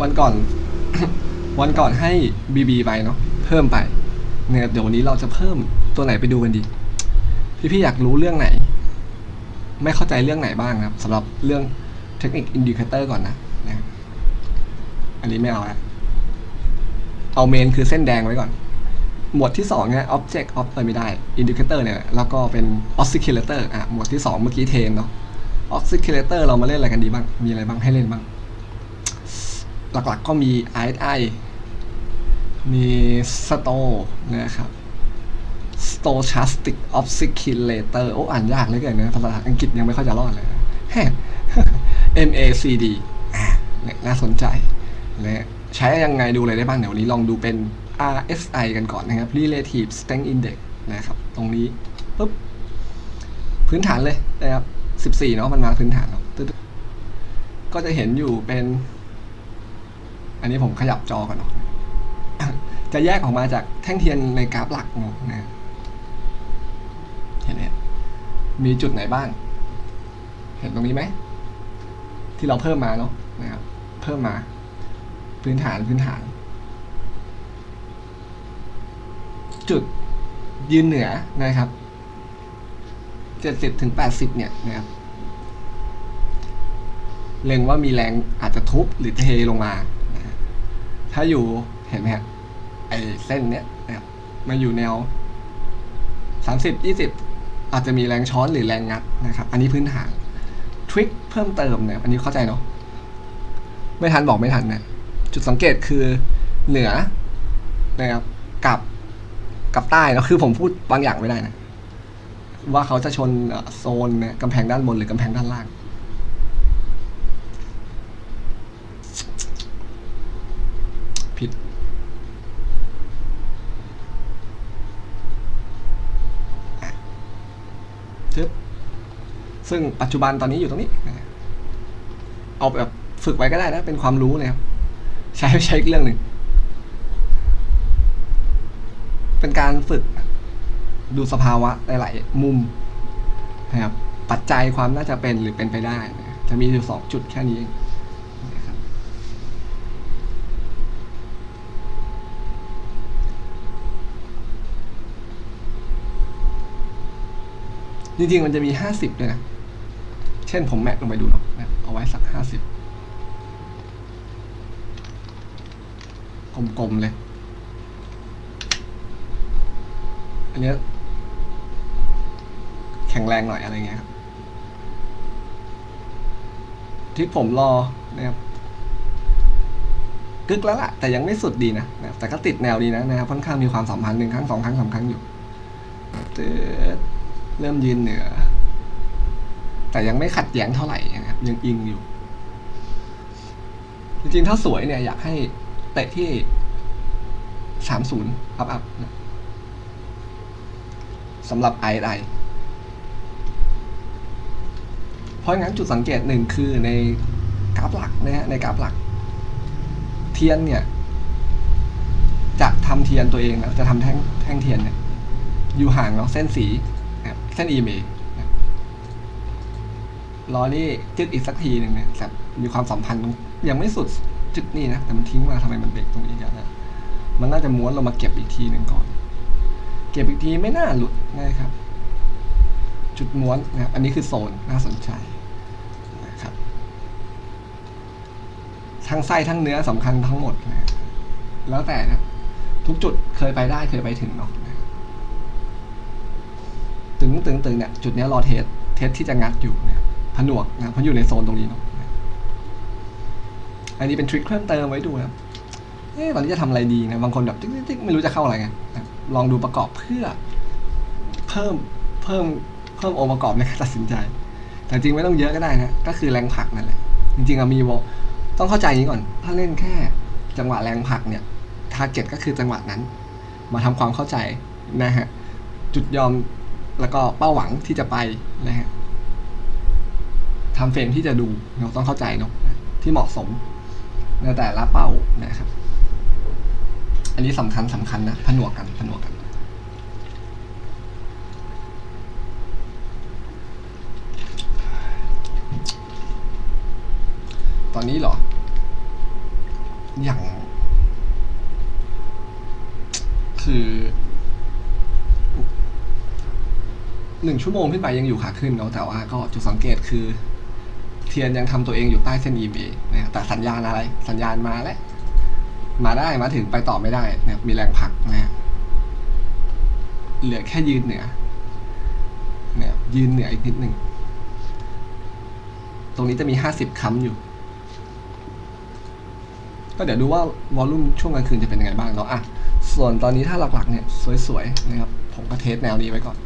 วันก่อน วันก่อนให้ BB ไปเนาะเพิ่มไปเนี่ยเดี๋ยววันนี้เราจะเพิ่มตัวไหนไปดูกันดี พี่ๆอยากรู้เรื่องไหน ไม่เข้าใจเรื่องไหนบ้างนะครับสำหรับเรื่องเทคนิคอินดิเคเตอร์ก่อนนะนะอันนี้ไม่เอาละเอาเมนคือเส้นแดงไว้ก่อน หมวดที่2เนี่ย object of เออไม่ได้ indicator เนี่ย แล้วก็เป็น oscillator อะ หมวดที่ 2 เมื่อกี้เทนเนาะ oscillator เรามาเล่นอะไรกันดีบ้าง มีอะไรบ้างให้เล่นบ้าง หลักๆก็มี RSI มี sto นะครับ stochastic oscillator โอ้อ่านยากเลยเกินนะภาษาอังกฤษยังไม่ค่อยจะรอดเลยแฮ MACD น่าสนใจและใช้ยังไงดูอะไรได้บ้างเดี๋ยววันนี้ลองดูเป็น RSI กันก่อนนะครับ Relative Strength Index นะครับ ตรงนี้ปุ๊บพื้นฐานเลยนะครับ 14 เนาะมันมาพื้นฐานเนาะก็จะเห็นอยู่เป็น อันนี้ผมขยับจอก่อนเนาะจะแยกออกมาจากแท่งเทียนในกราฟหลักเนาะเห็นไหมมีจุดไหนบ้าง เห็นตรงนี้ไหม ที่เราเพิ่มมาเนาะนะครับเพิ่มมา พื้นฐานพื้นฐาน จุดยืนเหนือนะครับเจ็ดสิบถึงแปดสิบเนี่ยนะครับเล็งว่ามีแรงอาจจะทุบหรือเทลงมา ถ้าอยู่เห็นไหมฮะไอเส้นเนี้ยนะครับมาอยู่แนวสามสิบยี่สิบอาจจะมีแรงช้อนหรือแรงงัดนะครับ อันนี้พื้นฐานทริคเพิ่มเติมเนี่ยอันนี้เข้าใจเนาะไม่ทันบอกไม่ทันเนี่ยจุดสังเกตคือเหนือนะครับกับกับใต้เนาะคือผมพูดบางอย่างไม่ได้นะว่าเขาจะชนโซนนี่ยกำแพงด้านบนหรือกำแพงด้านล่าง ผิด อะทึบ ซึ่งปัจจุบันตอนนี้อยู่ตรงนี้ เอาแบบฝึกไว้ก็ได้นะ เป็นความรู้เลยครับ ใช้ใช้อีกเรื่องหนึ่ง เป็นการฝึกดูสภาวะหลาย ๆ มุมนะครับ ปัจจัยความน่าจะเป็นหรือเป็นไปได้ จะมีอยู่สองจุดแค่นี้เองจริงๆมันจะมีห้าสิบด้วยนะ เช่นผมแมทลงไปดูเนาะเอาไว้สักห้าสิบกลมๆเลย อันเนี้ยแข็งแรงหน่อยอะไรเงี้ยครับ ที่ผมรอนะครับกึกแล้วล่ะ แต่ยังไม่สุดดีนะนะแต่ก็ติดแนวดีนะนะครับค่อนข้างมีความสัมพันธ์หนึ่งครั้งสองครั้งสามครั้งอยู่เริ่มยืนเหนือ แต่ยังไม่ขัดแย้งเท่าไหร่นะครับยังอิงอยู่ จริงๆ ถ้าสวยเนี่ย อยากให้เตะที่สามศูนย์อัพอัพนะสำหรับ i อ i เพราะงั้นจุดสังเกตหนึ่งคือในกราฟหลักนะฮะในกราฟหลัก เทียนเนี่ย จะทำเทียนตัวเองนะจะทำแท่งแท่งเทียนเนี่ย อยู่ห่างเนาะเส้นสีเส้น EMA นะ รอนี่จึกอีกสักทีหนึ่งเนี่ยแต่มีความสัมพันธ์ยังไม่สุดจุดนี้นะ แต่มันทิ้งมาทำไมมันเบรกตรงนี้กันนะมันน่าจะม้วนลงมาเก็บอีกทีหนึ่งก่อน เก็บอีกทีไม่น่าหลุดนะครับ จุดม้วนนะครับอันนี้คือโซนน่าสนใจนะครับทั้งไส้ทั้งเนื้อสำคัญทั้งหมดนะแล้วแต่นะทุกจุดเคยไปได้เคยไปถึงเนาะนะตึงตึงตึงเนี่ยจุดนี้รอเทสเทสที่จะงัดอยู่ ผนวกนะเพราะอยู่ในโซนตรงนี้เนาะอันนี้เป็นทริคเพิ่มเติมไว้ดูนะเอ๊ะตอนนี้จะทำอะไรดีนะ บางคนแบบติ๊กติ๊กไม่รู้จะเข้าอะไรไงะลองดูประกอบเพื่อ เพิ่มเพิ่มเพิ่มองค์ประกอบในการตัดสินใจ แต่จริงไม่ต้องเยอะก็ได้นะ ก็คือแรงผลักนั่นแหละ จริงๆอะมีวอลต้องเข้าใจอย่างนี้ก่อน ถ้าเล่นแค่จังหวะแรงผลักเนี่ย ทาร์เก็ตก็คือจังหวะนั้น มาทำความเข้าใจนะฮะ จุดยอมแล้วก็เป้าหวังที่จะไปนะฮะ ทำเฟรมที่จะดูเราต้องเข้าใจเนาะที่เหมาะสมในแต่ละเป้านะครับ อันนี้สำคัญสำคัญนะผนวกกันผนวกกันตอนนี้เหรอ อย่าง คือหนึ่งชั่วโมงขึ้นไปยังอยู่ขาขึ้นเนาะแต่ว่าก็จุดสังเกตคือ เทียนยังทำตัวเองอยู่ใต้เส้น EMA นะแต่สัญญาณอะไร สัญญาณมาแล้ว มาได้มาถึงไปต่อไม่ได้นะมีแรงผลักนะฮะเหลือแค่ยืนเหนือเนี่ยยืนเหนืออีกนิดหนึ่ง ตรงนี้จะมีห้าสิบค้ำอยู่ ก็เดี๋ยวดูว่าวอลลุ่มช่วงกลางคืนจะเป็นยังไงบ้างเนาะอะส่วนตอนนี้ถ้าหลักๆเนี่ย สวยๆนะครับ ผมก็เทสแนวนี้ไว้ก่อน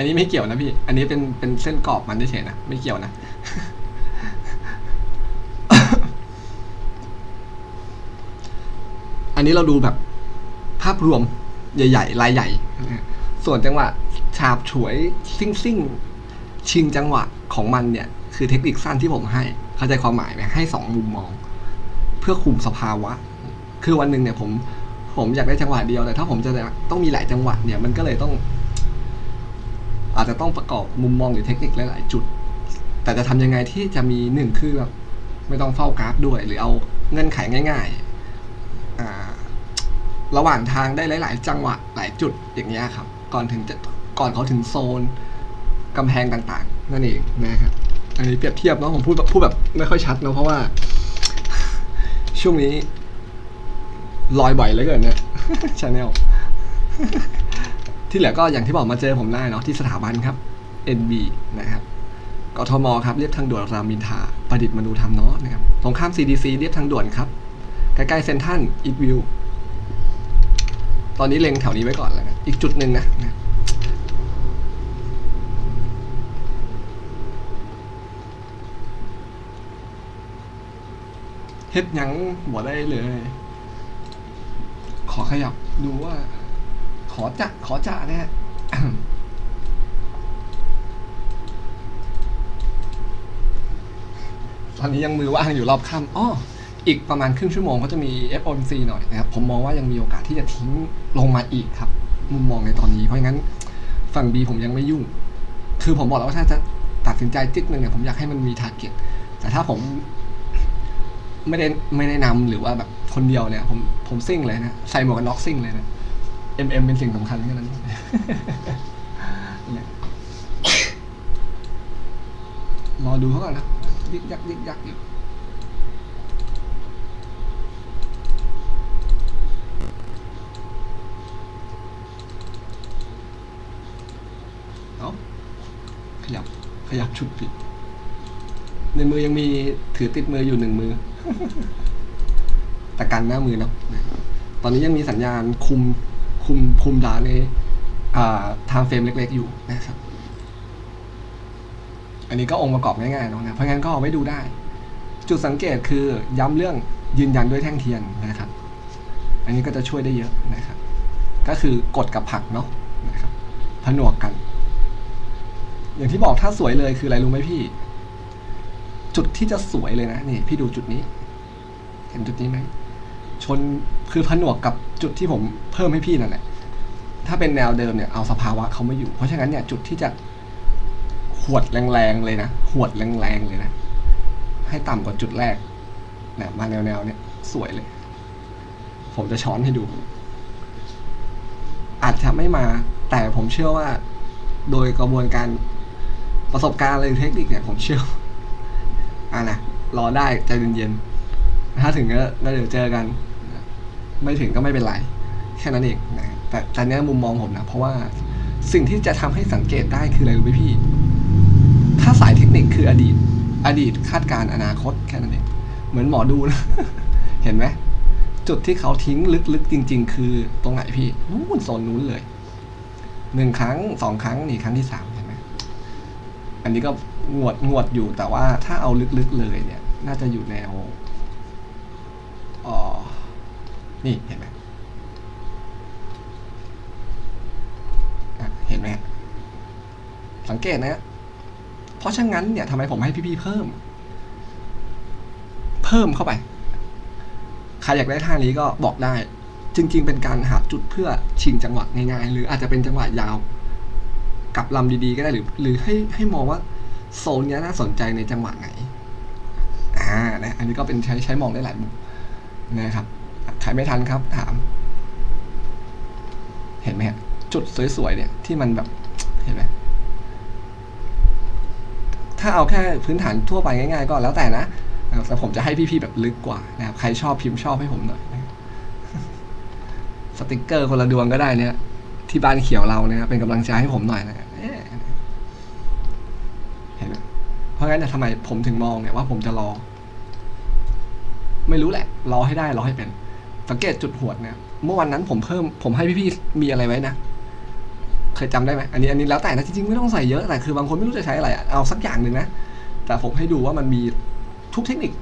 อันนี้ไม่เกี่ยวนะพี่ อันนี้เป็นเป็นเส้นกรอบมันเฉยๆนะ ไม่เกี่ยวนะ อันนี้เราดูแบบภาพรวมใหญ่ๆรายใหญ่ ส่วนจังหวะฉาบฉวยซิ่งซิ่งๆชิงจังหวะของมันเนี่ย คือเทคนิคสั้นที่ผมให้ เข้าใจความหมายไหมให้สองมุมมอง เพื่อคุมสภาวะ คือวันหนึ่งเนี่ยผม ผมอยากได้จังหวะเดียวแต่ถ้าผมจะต้องมีหลายจังหวะเนี่ยมันก็เลยต้อง อาจจะต้องประกอบมุมมองหรือเทคนิคหลายๆจุด แต่จะทำยังไงที่จะมีหนึ่งคือแบบไม่ต้องเฝ้ากราฟด้วย หรือเอาเงื่อนไขง่ายๆระหว่างทางได้หลาย ๆ จังหวะหลายจุดอย่างเงี้ยครับ ก่อนถึงจะก่อนเขาถึงโซนกำแพงต่างๆ นั่นเองนะครับอันนี้เปรียบเทียบเนาะผมพูดแบบพูดแบบไม่ค่อยชัดเนาะเพราะว่า ช่วงนี้ลอยบ่อยเหลือเกินเนี่ยชาแนล ที่เหลือก็อย่างที่บอกมาเจอผมได้เนาะที่สถาบันครับ NB นะครับกทมครับเรียบทางด่วนรามอินทราประดิษฐ์มนูธรรมเนาะนะครับตรงข้าม CDC เรียบทางด่วนครับ ใกล้ๆเซนทรันอีทวิวตอนนี้เล็งแถวนี้ไว้ก่อนแล้วกันอีกจุดหนึ่งนะนะเฮ็ดยังบ่ได้เลย ขอขยับดูว่า อจะขอจะนะฮะตอนนี้ยังมือว่างอยู่รอบค่ำอ้ออีกประมาณครึ่งชั่วโมงก็จะมี FOMC หน่อยนะครับ ผมมองว่ายังมีโอกาสที่จะทิ้งลงมาอีกครับ มุมมองในตอนนี้ เพราะงั้นฝั่ง B ผมยังไม่ยุ่ง คือผมบอกแล้วว่าถ้าจะตัดสินใจจิ๊กหนึ่งเนี่ยผมอยากให้มันมีทาร์เก็ตแต่ถ้าผมไม่ได้ไม่ได้นำหรือว่าแบบคนเดียวเนี่ย ผมผมซิ่งเลยนะ ใส่หมวกกันน็อกซิ่งเลยนะ MM เป็นสิ่งสำคัญแค่นั้น เนี่ยรอดูเขาก่อนนะยิกยักยิกยักอยู่เอาขยับ ขยับชุดผิด ในมือยังมีถือติดมืออยู่หนึ่งมือ แต่กันหน้ามือเนาะตอนนี้ยังมีสัญญาณคุม คุมคุมดาวในอ่าไทม์เฟรมเล็ก ๆ อยู่นะครับ อันนี้ก็องค์ประกอบง่ายๆเนาะเพราะงั้นก็เอาไว้ดูได้ จุดสังเกตคือย้ำเรื่องยืนยันด้วยแท่งเทียนนะครับ อันนี้ก็จะช่วยได้เยอะนะครับ ก็คือกดกับผักเนาะนะครับผนวกกัน อย่างที่บอกถ้าสวยเลยคืออะไรรู้ไหมพี่ จุดที่จะสวยเลยนะนี่ พี่ดูจุดนี้ เห็นจุดนี้ไหม ชนคือผนวกกับจุดที่ผมเพิ่มให้พี่นั่นแหละถ้าเป็นแนวเดิมเนี่ยเอาสภาวะเขาไม่อยู่ เพราะฉะนั้นเนี่ยจุดที่จะหวดแรงๆเลยนะหวดแรงๆเลยนะ ให้ต่ำกว่าจุดแรกเนี่ยมาแนวๆเนี่ยสวยเลย ผมจะช้อนให้ดู อาจจะไม่มาแต่ผมเชื่อว่า โดยกระบวนการประสบการณ์เลยเทคนิคเนี่ยผมเชื่ออะนะรอได้ใจเย็นๆถ้าถึงก็เดี๋ยวเจอกัน ไม่ถึงก็ไม่เป็นไร แค่นั้นเองนะแต่ต่เนี้มุมมองผมนะ เพราะว่าสิ่งที่จะทำให้สังเกตได้คืออะไรรู้ไหมพี่ ถ้าสายเทคนิคคืออดีต อดีตคาดการอนาคตแค่นั้นเอง เหมือนหมอดูนะ เห็นไหมจุดที่เขาทิ้งลึกๆจริง ๆ คือตรงไหนพี่นู้นโซนนู้นเลยหนึ่งครั้งสองครั้งนี่ครั้งที่สามเห็นไหมอันนี้ก็งวดงวดอยู่แต่ว่าถ้าเอาลึกๆเลยเนี่ย น่าจะอยู่แนวอ๋อ นี่เห็นไหมเห็นไหมสังเกตนะฮะเพราะฉะนั้นเนี่ยทำไมผมให้พี่ๆเพิ่ม เพิ่มเข้าไป ใครอยากได้ท่านี้ก็บอกได้ จริง ๆ เป็นการหาจุดเพื่อชิงจังหวะง่ายๆหรืออาจจะเป็นจังหวะยาวกับลำดีๆก็ได้หรือ หรือให้ให้มองว่าโซนนี้น่าสนใจในจังหวะไหน อ่านะอันนี้ก็เป็นใช้ใช้มองได้หลายมุมนะครับ ใครไม่ทันครับถาม เห็นไหมฮะจุดสวยๆเนี่ยที่มันแบบเห็นไหมถ้าเอาแค่พื้นฐานทั่วไปง่ายๆ ก็แล้วแต่นะแต่ผมจะให้พี่ๆแบบลึกกว่านะครับใครชอบพิมพ์ชอบให้ผมหน่อยสติกเกอร์คนละดวงก็ได้เนี่ย ที่บ้านเขียวเราเนะครับเป็นกำลังใจให้ผมหน่อยนะเอ๊ะเห็นไหมเพราะงั้นเนี่ยทำไมผมถึงมองเนี่ยว่าผมจะรอ ไม่รู้แหละ รอให้ได้รอให้เป็น สังเกตจุดหวดเนี่ย เมื่อวันนั้นผมเพิ่มผมให้พี่ๆมีอะไรไว้นะเคยจำได้ไหมอันนี้อันนี้แล้วแต่นะจริงๆไม่ต้องใส่เยอะแต่คือบางคนไม่รู้จะใช้อะไรอะเอาสักอย่างหนึ่งนะแต่ผมให้ดูว่ามันมีทุกเทคนิค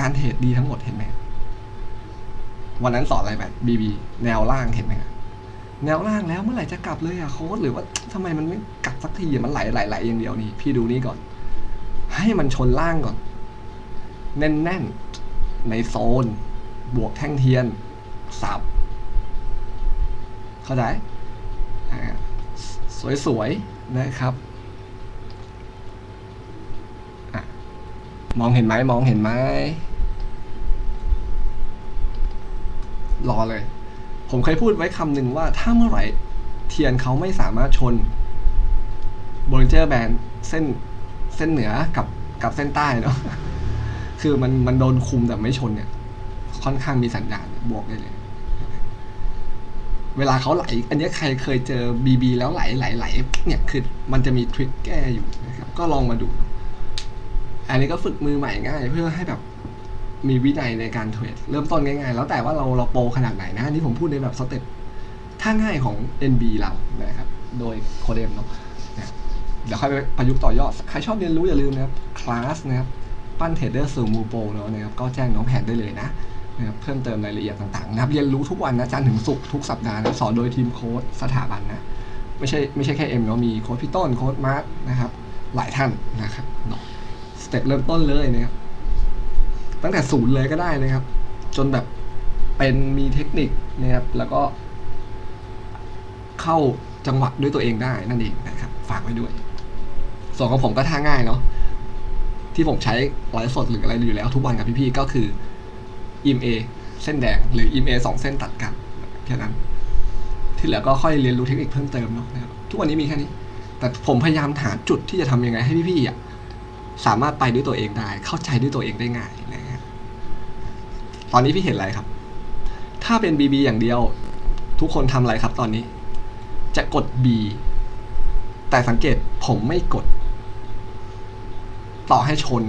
การเทรดดีทั้งหมดเห็นไหมวันนั้นสอนอะไรแบบบีบีแนวล่างเห็นไหมแนวล่างแล้วเมื่อไหร่จะกลับเลยอะโค้ดหรือว่าทำไมมันไม่กลับสักทีมันไหลไหลไหลอย่างเดียวนี่พี่ดูนี่ก่อน ให้มันชนล่างก่อน แน่นๆในโซน บวกแท่งเทียน สับ เข้าใจสวยๆนะครับอมองเห็นไหมมองเห็นไหมรอเลย ผมเคยพูดไว้คำหนึ่งว่าถ้าเมื่อไหร่เทียนเขาไม่สามารถชนบริเจอร์แบนเส้นเส้นเหนือกับกับเส้นใต้เนาะคือมันมันโดนคุมแต่ไม่ชนเนี่ย ค่อนข้างมีสัญญาณบวกได้เลย เวลาเขาไหล อันนี้ใครเคยเจอบีบีแล้วไหลไหลไหลเนี่ยคือมันจะมีทริคแก้อยู่นะครับ ก็ลองมาดู อันนี้ก็ฝึกมือใหม่ง่าย เพื่อให้แบบมีวินัยในการเทรดเริ่มต้นง่ายๆ แล้วแต่ว่าเราเราโปรขนาดไหนนะนี่ผมพูดในแบบสเต็ปถ้าง่ายของ NB เรานะครับ โดยโคเดมเนาะนะเดี๋ยวค่อยไปประยุกต์ต่อยอด ใครชอบเรียนรู้อย่าลืมนะครับ คลาสนะครับ ปั้นเทรดเดอร์สู่มูโปรเนาะนะครับ ก็แจ้งน้องแผนได้เลยนะ นะครับเพิ่มเติมรายละเอียดต่างๆนะครับเรียนรู้ทุกวันนะจันทร์ถึงศุกร์ทุกสัปดาห์นะสอนโดยทีมโค้ดสถาบันนะไม่ใช่ไม่ใช่แค่เอ็มเนาะมีโค้ดพี่ต้นโค้ดมาร์คนะครับหลายท่านนะครับเนาะสเต็ปเริ่มต้นเลยนะครับตั้งแต่ศูนย์เลยก็ได้นะครับ จนแบบเป็นมีเทคนิคนะครับแล้วก็เข้าจังหวะด้วยตัวเองได้นั่นเองนะครับ ฝากไว้ด้วยส่วนของผมก็ท่าง่ายเนาะที่ผมใช้ไลฟ์สดหรืออะไรอยู่แล้วทุกวันกับพี่ๆก็คือ อิมเอเส้นแดงหรืออิมเอสองเส้นตัดกันแค่นั้น ที่เหลือก็ค่อยเรียนรู้เทคนิคเพิ่มเติมเนาะนะครับทุกวันนี้มีแค่นี้ แต่ผมพยายามหาจุดที่จะทำยังไงให้พี่ๆอะสามารถไปด้วยตัวเองได้ เข้าใจด้วยตัวเองได้ง่ายนะฮะตอนนี้พี่เห็นอะไรครับ ถ้าเป็น BB อย่างเดียว ทุกคนทำอะไรครับตอนนี้ จะกด B แต่สังเกตผมไม่กด ต่อให้ชน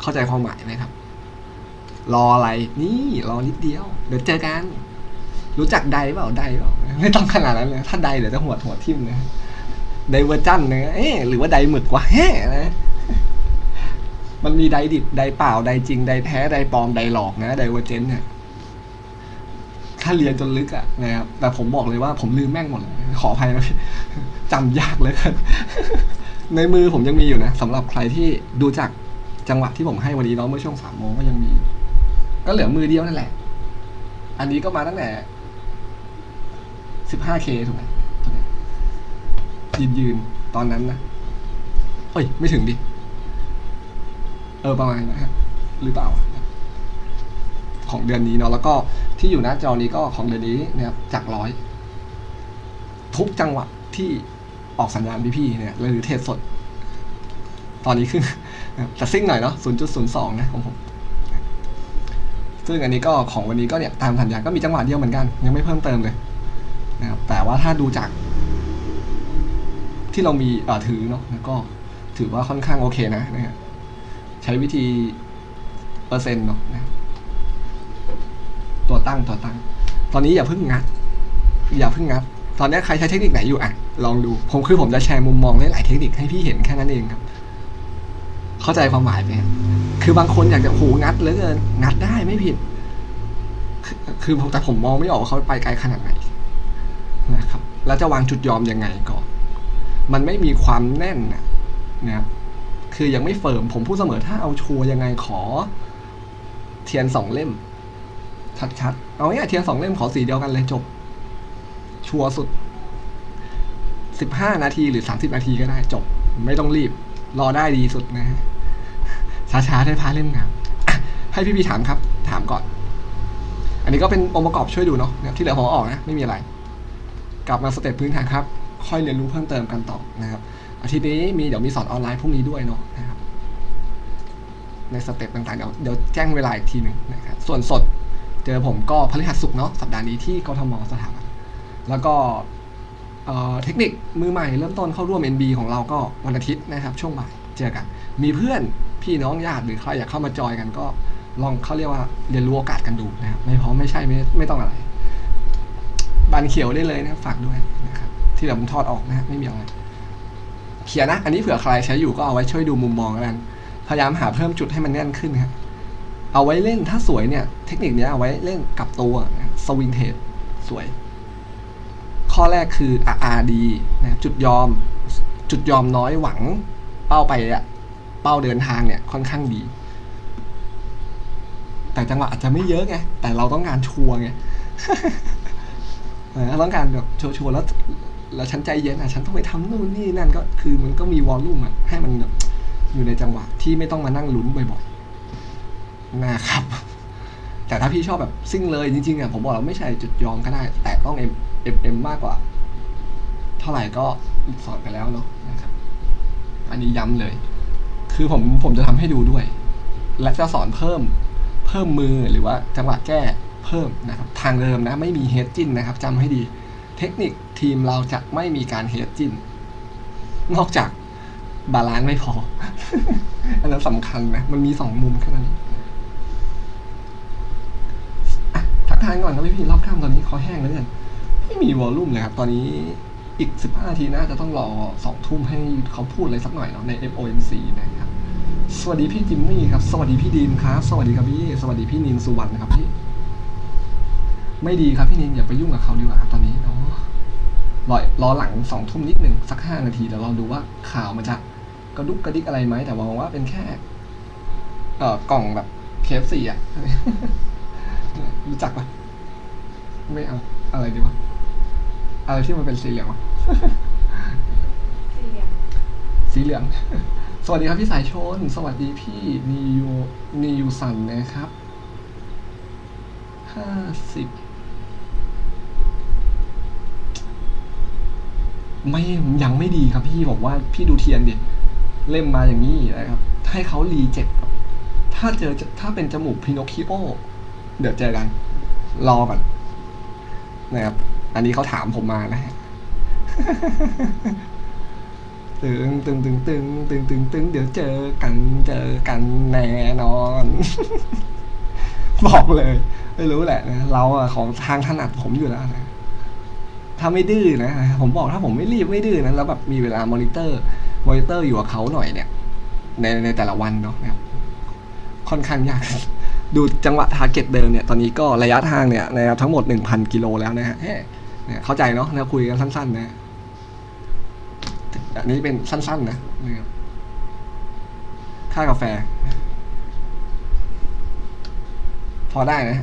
เข้าใจความหมายไหมครับ รออะไร นี่รอนิดเดียว เดี๋ยวเจอกัน รู้จักไดเปล่าไดเปล่าไม่ต้องขนาดนั้นเลยถ้าไดเดี๋ยวจะหัวหัวทิ่มนะไดเวอร์จันนะเอ๊ะหรือว่าไดหมึกวะแฮ่นะมันมีไดดิบไดเปล่าไดจริงไดแท้ไดปลอมไดหลอกนะไดเวอร์เจนเนี่ยถ้าเรียนจนลึกอะนะครับแต่ผมบอกเลยว่าผมลืมแม่งหมดเลยขออภัยนะพี่จำยากเลยในมือผมยังมีอยู่นะสำหรับใครที่ดูจากจังหวะที่ผมให้วันนี้เนาะเมื่อช่วงสามโมงก็ยังมี ก็เหลือมือเดียวนั่นแหละ อันนี้ก็มาตั้งแต่สิบห้าเคถูกไหมยืนยืนตอนนั้นนะเอ้ย ไม่ถึงดิ เออ ประมาณนะฮะหรือเปล่า ของเดือนนี้เนาะแล้วก็ที่อยู่หน้าจอนี้ก็ของเดือนนี้นะครับจากร้อย ทุกจังหวะที่ออกสัญญาณพี่ๆเนี่ยหรือเทสสด ตอนนี้ขึ้นแต่ซิ่งหน่อยเนาะ0.02 นะของผม ซึ่งอันนี้ก็ของวันนี้ก็เนี่ยตามสัญญาก็มีจังหวะเดียวเหมือนกัน ยังไม่เพิ่มเติมเลยนะครับแต่ว่าถ้าดูจาก ที่เรามีอ่อถือเนาะแล้วก็ถือว่าค่อนข้างโอเคนะนะฮะใช้วิธีเปอร์เซ็นต์เนาะนะตัวตั้งตัวตั้ง ตอนนี้อย่าเพิ่งงัด อย่าเพิ่งงัด ตอนนี้ใครใช้เทคนิคไหนอยู่อะ ลองดู ผมคือผมจะแชร์มุมมองหลายๆเทคนิคให้พี่เห็นแค่นั้นเองครับ เข้าใจความหมายไหม คือบางคนอยากจะโหงัดเหลือเกินงัดได้ไม่ผิด คือผมแต่ผมมองไม่ออกว่าเขาไปไกลขนาดไหนนะครับ แล้วจะวางจุดยอมยังไงก่อน มันไม่มีความแน่นนะนะครับคือยังไม่เฟิร์มผมพูดเสมอถ้าเอาชัวร์ยังไงขอ เทียนสองเล่ม ชัดๆเอาง่ายเทียนสองเล่มขอสีเดียวกันเลยจบ ชัวร์สุดสิบห้านาทีหรือสามสิบนาทีก็ได้จบ ไม่ต้องรีบ รอได้ดีสุดนะฮะ ช้าๆได้พาเล่มงามอะให้พี่พีถามครับ ถามก่อน อันนี้ก็เป็นองค์ประกอบช่วยดูเนาะที่เหลือผมอออกนะไม่มีอะไร กลับมาสเต็ปพื้นฐานครับ ค่อยเรียนรู้เพิ่มเติมกันต่อนะครับอาทิตย์นี้มีเดี๋ยวมีสอนออนไลน์พรุ่งนี้ด้วยเนาะนะครับในสเต็ปต่างๆเดี๋ยวเดี๋ยวแจ้งเวลาอีกทีหนึ่งนะครับส่วนสดเจอผมก็พฤหัสศุกร์เนาะสัปดาห์นี้ที่กทมสถาบันแล้วก็เอ่อเทคนิคมือใหม่เริ่มต้นเข้าร่วม NB ของเราก็วันอาทิตย์นะครับ ช่วงบ่ายเจอกัน มีเพื่อน พี่น้องญาติหรือใครอยากเข้ามาจอยกันก็ลองเขาเรียกว่าเรียนรู้โอกาสกันดูนะครับ ไม่พร้อมไม่ใช่ไม่ไม่ต้องอะไรบันเขียวได้เลยนะฝากด้วยนะครับ ที่เดี๋ยวผมทอดออกนะไม่มีอะไรเขียนนะ อันนี้เผื่อใครใช้อยู่ก็เอาไว้ช่วยดูมุมมองกันพยายามหาเพิ่มจุดให้มันแน่นขึ้นครับเอาไว้เล่นถ้าสวยเนี่ย เทคนิคนี้เอาไว้เล่นกับตัวสวิงเทสสวย ข้อแรกคือ RRD นะครับจุดยอม จุดยอมน้อยหวังเป้าไปอะ เป้าเดินทางเนี่ยค่อนข้างดี แต่จังหวะอาจจะไม่เยอะไงแต่เราต้องการชัวร์ไงเออต้องการแบบชัวร์ๆแล้วแล้วฉันใจเย็นอะฉันต้องไปทำนู่นนี่นั่นก็คือมันก็มีวอลลุ่มอะให้มันแบบอยู่ในจังหวะที่ไม่ต้องมานั่งลุ้นบ่อยๆนะครับ แต่ถ้าพี่ชอบแบบซิ่งเลยจริงๆอะผมบอกเราไม่ใช่จุดยอมก็ได้ แต่ต้องเอ็มเอ็มเอ็มมากกว่า เท่าไหร่ก็สอนไปแล้วเนาะนะครับ อันนี้ย้ำเลย คือผมผมจะทำให้ดูด้วย และจะสอนเพิ่มเพิ่มมือหรือว่าจังหวะแก้เพิ่มนะครับ ทางเดิมนะไม่มีเฮดจิ้นนะครับจำให้ดี เทคนิคทีมเราจะไม่มีการเฮดจิ้นนอกจากบาลานซ์ไม่พอ อันนั้นสำคัญนะ มันมีสองมุมแค่นั้นทักทายก่อนนะพี่พี่รอบข้ามตอนนี้คอแห้งแล้วเนี่ย ไม่มีวอลลุ่มเลยครับ ตอนนี้ อีกสิบห้านาทีน่าจะต้องรอสองทุ่มให้เขาพูดอะไรสักหน่อยเนาะใน FOMC นะครับ สวัสดีพี่จิมมี่ครับ สวัสดีพี่ดีมครับ สวัสดีครับพี่ สวัสดีพี่นินสุวรรณครับพี่ ไม่ดีครับพี่นินอย่าไปยุ่งกับเขาดีกว่าครับตอนนี้เนาะรอรอหลังสองทุ่มนิดหนึ่งสักห้านาทีเดี๋ยวลองดูว่าข่าวมันจะกระดุกกระดิกอะไรไหมแต่หวังว่าเป็นแค่เอ่อกล่องแบบเคฟสี่อะรู้จักปะไม่เอาอะไรดีวะ อะไรที่มันเป็นสีเหลืองวะ สี่เหลี่ยมสีเหลือง สวัสดีครับพี่สายชน สวัสดีพี่นิยูนิยูสันนะครับ ห้าสิบ ไม่ยังไม่ดีครับพี่บอกว่าพี่ดูเทียนดิ เล่มมาอย่างนี้นะครับ ให้เขารีเจ็คครับ ถ้าเจอถ้าเป็นจมูกพินอคคิโอ เดี๋ยวเจอกัน รอก่อนนะครับ อันนี้เขาถามผมมานะฮะตึงตึงตึงตึงตึงตึงตึงเดี๋ยวเจอกันเจอกันแน่นอน บอกเลย ไม่รู้แหละนะเราอะของทางถนัดผมอยู่แล้วนะถ้าไม่ดื้อนะผมบอกถ้าผมไม่รีบไม่ดื้อนะแล้วแบบมีเวลามอนิเตอร์มอนิเตอร์อยู่กับเขาหน่อยเนี่ย ในในแต่ละวันเนาะนะครับค่อนข้างยากดูจังหวะทาร์เก็ตเดิมเนี่ย ตอนนี้ก็ระยะทางเนี่ยนะครับทั้งหมดหนึ่งพันกิโลแล้วนะฮะ เนี่ยเข้าใจเนาะนะคุยกันสั้น ๆ นะอันนี้เป็นสั้น ๆ นะนะครับค่ากาแฟ พอได้นะ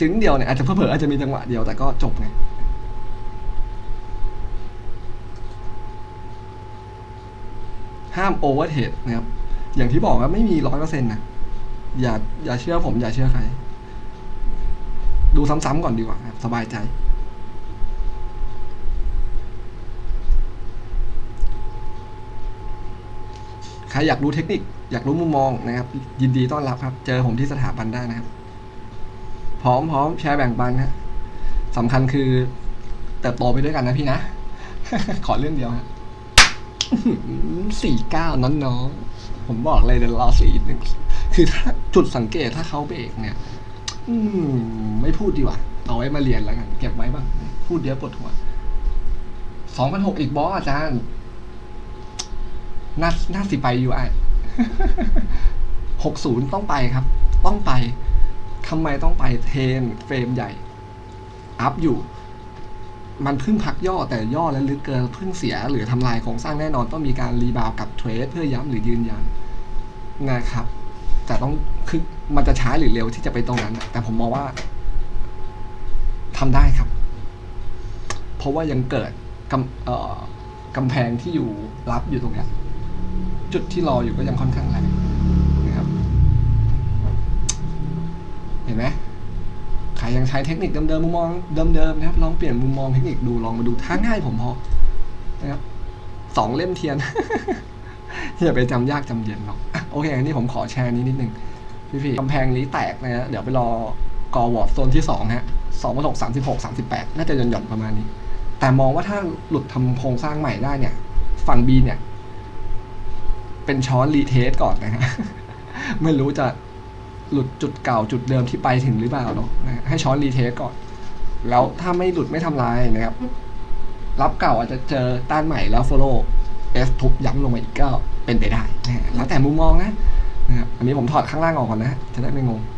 ถึงเดียวเนี่ยอาจจะเพิ่มเผออาจจะมีจังหวะเดียวแต่ก็จบไงห้ามโอเวอร์เทรดนะครับ อย่างที่บอกว่าไม่มีร้อยเปอร์เซ็นต์นะอย่าอย่าเชื่อผม อย่าเชื่อใคร ดูซ้ำๆก่อนดีกว่าสบายใจ ใครอยากรู้เทคนิค อยากรู้มุมมองนะครับ ยินดีต้อนรับครับ เจอผมที่สถาบันได้นะครับ พร้อมพร้อมแชร์แบ่งปันนะสำคัญคือเติบโตไปด้วยกันนะพี่นะ ขอเรื่องเดียวฮะสี่เก้าน้องๆ ผมบอกเลยเดี๋ยวรอสี่หนึ่งคือถ้าจุดสังเกตถ้าเขาเบรกเนี่ย อืม ไม่พูดดีกว่า เอาไว้มาเรียนแล้วกัน เก็บไว้บ้าง พูดเดี๋ยวปวดหัวสองพันหกอีกบอสอาจารย์ น่าน่าสิไปอยู่ไอหกศูนย์ต้องไปครับ ต้องไปทำไมต้องไปเทนเฟรมใหญ่ อัพอยู่ มันเพิ่งพักย่อแต่ย่อแล้วลึกเกินเพิ่งเสีย หรือทำลายโครงสร้างแน่นอนต้องมีการรีบาวกับเทรดเพื่อย้ำหรือยืนยันนะครับ แต่ต้องคือมันจะช้าหรือเร็วที่จะไปตรงนั้น แต่ผมมองว่าทำได้ครับ เพราะว่ายังเกิดกำกำแพงที่อยู่รับอยู่ตรงนี้ จุดที่รออยู่ก็ยังค่อนข้างแรงนะครับ เห็นไหมใครยังใช้เทคนิคเดิมๆมุมมองเดิมๆนะครับ ลองเปลี่ยนมุมมองเทคนิคดูลองมาดูท่าง่ายผมพอนะครับสองเล่มเทียนอย่าไปจำยากจำเย็นหรอกอะโอเคอันนี้ผมขอแชร์นี้นิดนึงพี่ๆกำแพงนี้แตกนะฮะเดี๋ยวไปรอกอวอร์ดโซนที่สองฮะสองพันหกสามสิบหกสามสิบแปดน่าจะหย่อนๆประมาณนี้ แต่มองว่าถ้าหลุดทำโครงสร้างใหม่ได้เนี่ย ฝั่ง B เนี่ย เป็นช้อนรีเทสก่อนนะฮะ ไม่รู้จะหลุดจุดเก่าจุดเดิมที่ไปถึงหรือเปล่าเนาะให้ช้อนรีเทสก่อน แล้วถ้าไม่หลุดไม่ทำลายนะครับ รับเก่าอาจจะเจอต้านใหม่แล้วโฟโล่เอสทุบย้ำลงมาอีกก็เป็นไปได้นะแล้วแต่มุมมองนะนะครับอันนี้ผมถอดข้างล่างออกก่อนนะฮะจะได้ไม่งง